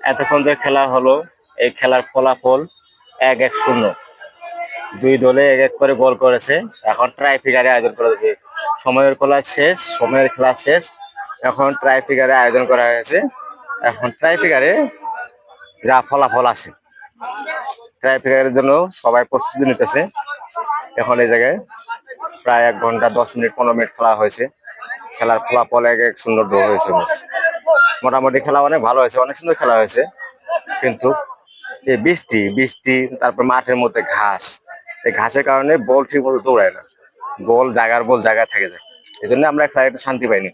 এতক্ষণ যে খেলা হলো, এই খেলার ফলাফল এক এক শূন্য। দুই দলে এক এক করে গোল করেছে। এখন ট্রাই ফিগারে আয়োজন করা হয়েছে। সময়ের খেলা শেষ, সময়ের খেলা শেষ। এখন ট্রাই ফিগারে আয়োজন করা হয়েছে। এখন ট্রাই ফিগারে যা ফলাফল আছে। ট্রাই ফিগারের জন্য সবাই প্রস্তুতি নিতেছে। এখন এই জায়গায় প্রায় এক ঘণ্টা দশ মিনিট, পনেরো মিনিট খেলা হয়েছে। খেলার ফলাফল এক এক সুন্দর ড্র হয়েছে। মোটামুটি খেলা অনেক ভালো হয়েছে, অনেক সুন্দর খেলা হয়েছে। কিন্তু এই বৃষ্টি বৃষ্টি, তারপর মাঠের মধ্যে ঘাস, এই ঘাসের কারণে বল ঠিক মতো দৌড়ায় না। বল জায়গার বল জায়গায় থাকে যায়। এই জন্য আমরা খেলা একটু শান্তি পাইনি।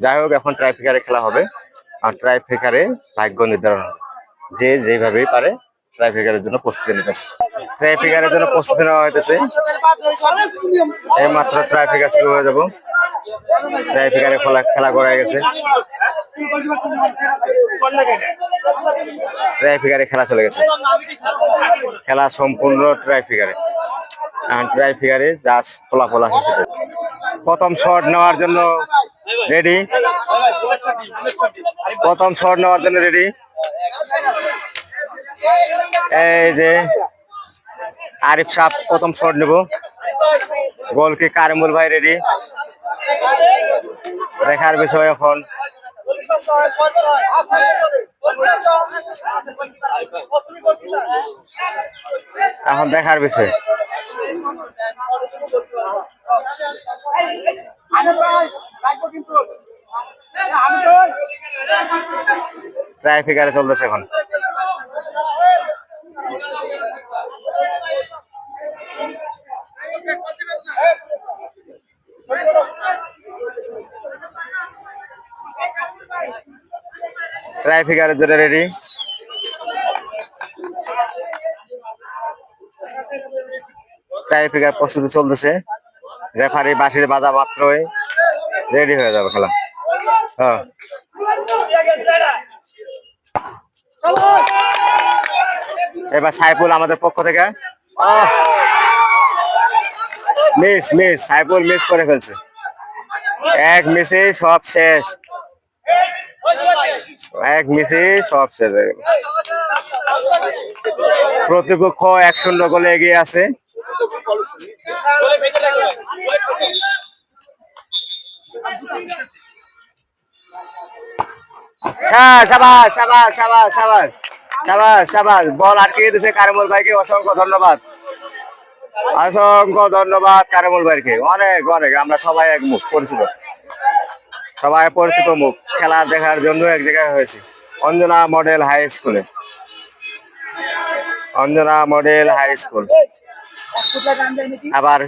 যাই হোক, এখন ট্রাইফিকারে খেলা হবে। আর ট্রাইফিকারে ভাগ্য নির্ধারণ হবে। যে যেভাবেই পারে ট্রাইফিকারের জন্য প্রস্তুতি নিতেছে। ট্রাইফিকারের জন্য প্রস্তুতি নেওয়া হইতেছে। এই মাত্র ট্রাইফিকার শুরু হয়ে যাব। ট্রাইফিকারে খেলা খেলা করা গেছে। ট্রাইফিকারে খেলা চলে গেছে। খেলা সম্পূর্ণ ট্রাইফিকারে ট্রাইফিকারে যা ফলাফল আছে প্রথম শট নেওয়ার জন্য রেডি প্রথম শট নেওয়ার জন্য রেডি এই যে আরিফ সাহ প্রথম শট নেব। গোল কি কারিমুল ভাই রেডি দেখার বিষয় এখন। এখন দেখার বিষয়। ট্রাফিকারে চলতেছে এখন। ট্রাফিকারের জন্য রেডি ট্রাফিকার প্রস্তুতি চলতেছে। রেফারি বাঁশির বাজা মাত্রই রেডি হয়ে যাবে খেলা। হ্যাঁ। এবার সাইফুল আমাদের পক্ষ থেকে। মিস মিস সাইফুল মিস করে ফেলছে। এক মিসে সব শেষ। এক মিসে সব শেষ গেল প্রতিপক্ষ এক শূন্য গোলে এগিয়ে আছে। বল আটকে দিয়েছে কারেমল ভাইকে। অসংখ্য ধন্যবাদ। অসংখ্য ধন্যবাদ কারেমল ভাইকে। অনেক অনেক। আমরা সবাই এক মুখ পরিচিত। সবাই পরিচিত মুখ। খেলা দেখার জন্য এক জায়গায় হয়েছে। অঞ্জনা মডেল হাই স্কুলে। Anjana model high school. আবার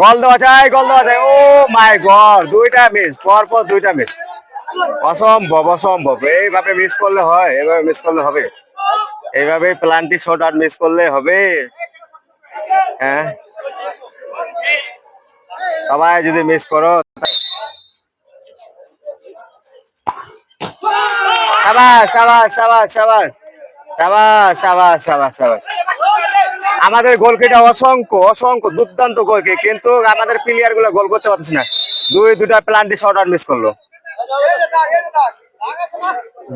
গল দেওয়া যায়, গল দেওয়া যায়। ও মাই গড, দুইটা মিস পর পর দুইটা মিস অসম্ভব অসম্ভব। এইভাবে মিস করলে হয়, এইভাবে মিস করলে হবে। এইভাবে প্লান্টি শট আর মিস করলে হবে। হ্যাঁ? সবাই যদি মিস করো আমাদের গোলকিটা অসংখ্য অসংখ্য দুর্দান্ত গোলকি কিন্তু আমাদের প্লেয়ারগুলো গোল করতে পারতেছে না। দুই দুটা প্লান্টি শর্ট আউট মিস করল।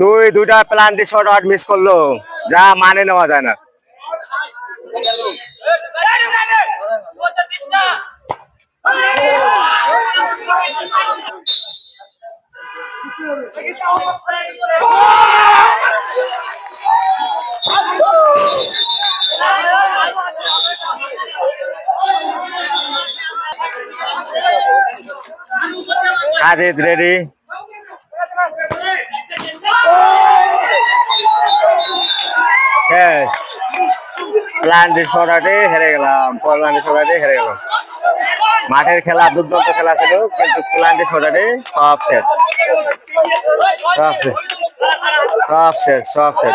দুই দুটা প্লান্টি শর্ট আউট মিস করল। যা মানে নেওয়া যায় না। সাজিদ রেডি হ্যাঁ প্লান্টি শটাতে হেরে গেলাম। প্লান্টি শটাতে হেরে গেলাম। মাঠের খেলা, দুর্দান্ত খেলা ছিল, কিন্তু প্লান্টি শটাতে সব শেষ সব শেষ। সব শেষ সব শেষ।